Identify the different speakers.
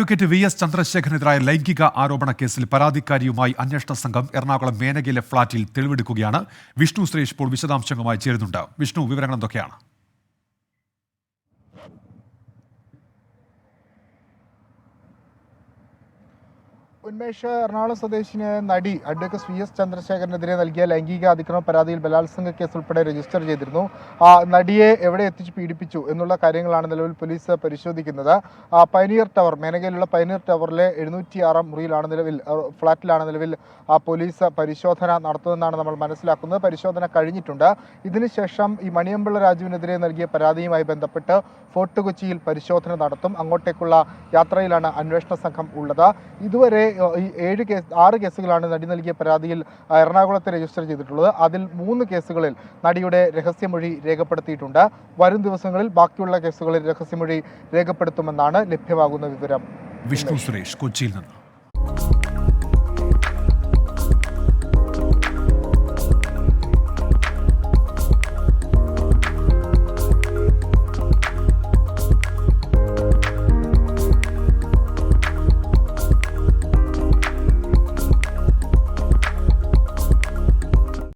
Speaker 1: Advocate V S ചന്ദ്രശേഖരനെതിരായ ലൈംഗിക ആരോപണ കേസിൽ പരാതിക്കാരിയുമായി അന്വേഷണ സംഘം എറണാകുളം മേനകയിലെ ഫ്ളാറ്റിൽ തെളിവെടുക്കുകയാണ്. വിഷ്ണു സുരേഷ് ഇപ്പോൾ വിശദാംശങ്ങളുമായി ചേരുന്നുണ്ട്. വിഷ്ണു വിവരങ്ങൾ എന്തൊക്കെയാണ്?
Speaker 2: ഉന്മേഷ് എറണാകുളം സ്വദേശിന് നടി അഡ്വക്കേറ്റ് വി എസ് ചന്ദ്രശേഖരനെതിരെ നൽകിയ ലൈംഗിക അതിക്രമ പരാതിയിൽ ബലാത്സംഗ കേസ് ഉൾപ്പെടെ രജിസ്റ്റർ ചെയ്തിരുന്നു. ആ നടിയെ എവിടെ എത്തിച്ച് പീഡിപ്പിച്ചു എന്നുള്ള കാര്യങ്ങളാണ് നിലവിൽ പോലീസ് പരിശോധിക്കുന്നത്. പൈനിയർ ടവർ മേനകയിലുള്ള പൈനിയർ ടവറിലെ എഴുന്നൂറ്റി ആറാം മുറിയിലാണ് നിലവിൽ ഫ്ളാറ്റിലാണ് നിലവിൽ ആ പോലീസ് പരിശോധന നടത്തുന്നതെന്നാണ് നമ്മൾ മനസ്സിലാക്കുന്നത്. പരിശോധന കഴിഞ്ഞിട്ടുണ്ട്. ഇതിനുശേഷം ഈ മണിയമ്പിള്ള രാജുവിനെതിരെ നൽകിയ പരാതിയുമായി ബന്ധപ്പെട്ട് ഫോർട്ട് കൊച്ചിയിൽ പരിശോധന നടത്തും. അങ്ങോട്ടേക്കുള്ള യാത്രയിലാണ് അന്വേഷണ സംഘം ഉള്ളത്. ഇതുവരെ ഏഴ് കേസ് ആറ് കേസുകളാണ് നടി നൽകിയ പരാതിയിൽ എറണാകുളത്ത് രജിസ്റ്റർ ചെയ്തിട്ടുള്ളത്. അതിൽ മൂന്ന് കേസുകളിൽ നടിയുടെ രഹസ്യമൊഴി രേഖപ്പെടുത്തിയിട്ടുണ്ട്. വരും ദിവസങ്ങളിൽ ബാക്കിയുള്ള കേസുകളിൽ രഹസ്യമൊഴി രേഖപ്പെടുത്തുമെന്നാണ് ലഭ്യമാകുന്ന വിവരം.
Speaker 1: വിഷ്ണു സുരേഷ് കൊച്ചിയിൽ നിന്ന്.